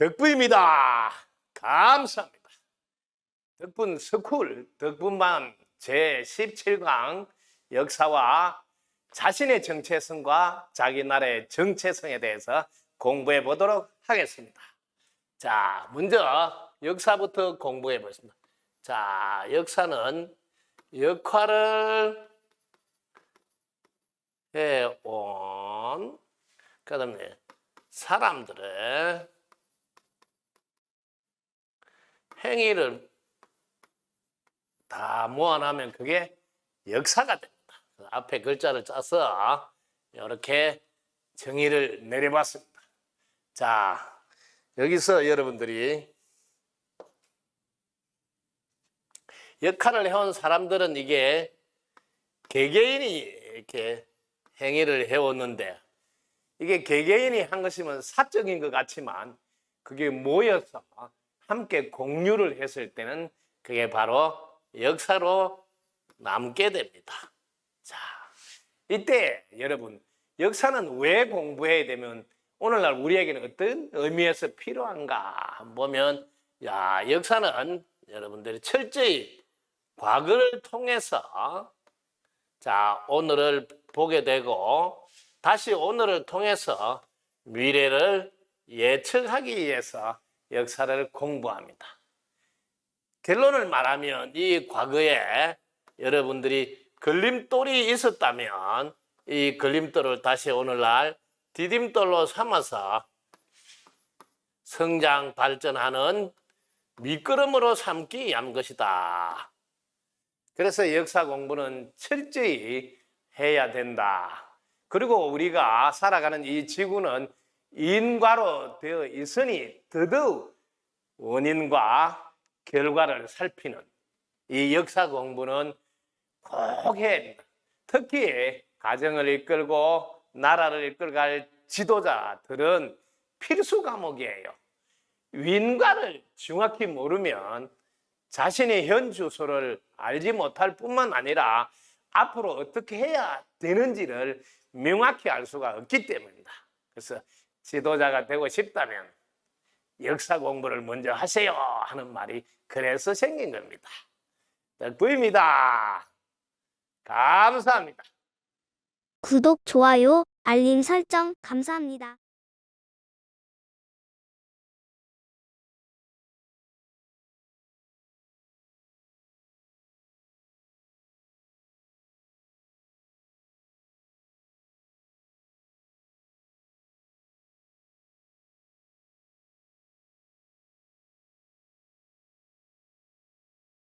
덕분입니다. 감사합니다. 덕분 스쿨 덕분만 제17강 역사와 자신의 정체성과 자기 나라의 정체성에 대해서 공부해 보도록 하겠습니다. 자, 먼저 역사부터 공부해 보겠습니다. 자, 역사는 역할을 해온 그 다음에 사람들의 행위를 다 모아놓으면 그게 역사가 됩니다. 그 앞에 글자를 짜서 이렇게 정의를 내려봤습니다. 자, 여기서 여러분들이 역할을 해온 사람들은 이게 개개인이 이렇게 행위를 해왔는데 이게 개개인이 한 것이면 사적인 것 같지만 그게 모여서 함께 공유를 했을 때는 그게 바로 역사로 남게 됩니다. 자, 이때 여러분 역사는 왜 공부해야 되면 오늘날 우리에게는 어떤 의미에서 필요한가 보면 야 역사는 여러분들이 철저히 과거를 통해서 자 오늘을 보게 되고 다시 오늘을 통해서 미래를 예측하기 위해서 역사를 공부합니다. 결론을 말하면 이 과거에 여러분들이 걸림돌이 있었다면 이 걸림돌을 다시 오늘날 디딤돌로 삼아서 성장 발전하는 미끄럼으로 삼기 위한 것이다. 그래서 역사 공부는 철저히 해야 된다. 그리고 우리가 살아가는 이 지구는 인과로 되어 있으니 더더욱 원인과 결과를 살피는 이 역사 공부는 꼭 해야. 특히 가정을 이끌고 나라를 이끌갈 지도자들은 필수 과목이에요. 윈과를 정확히 모르면 자신의 현 주소를 알지 못할 뿐만 아니라 앞으로 어떻게 해야 되는지를 명확히 알 수가 없기 때문이다. 그래서 지도자가 되고 싶다면 역사 공부를 먼저 하세요 하는 말이 그래서 생긴 겁니다. 덕부입니다. 감사합니다. 구독, 좋아요, 알림 설정 감사합니다.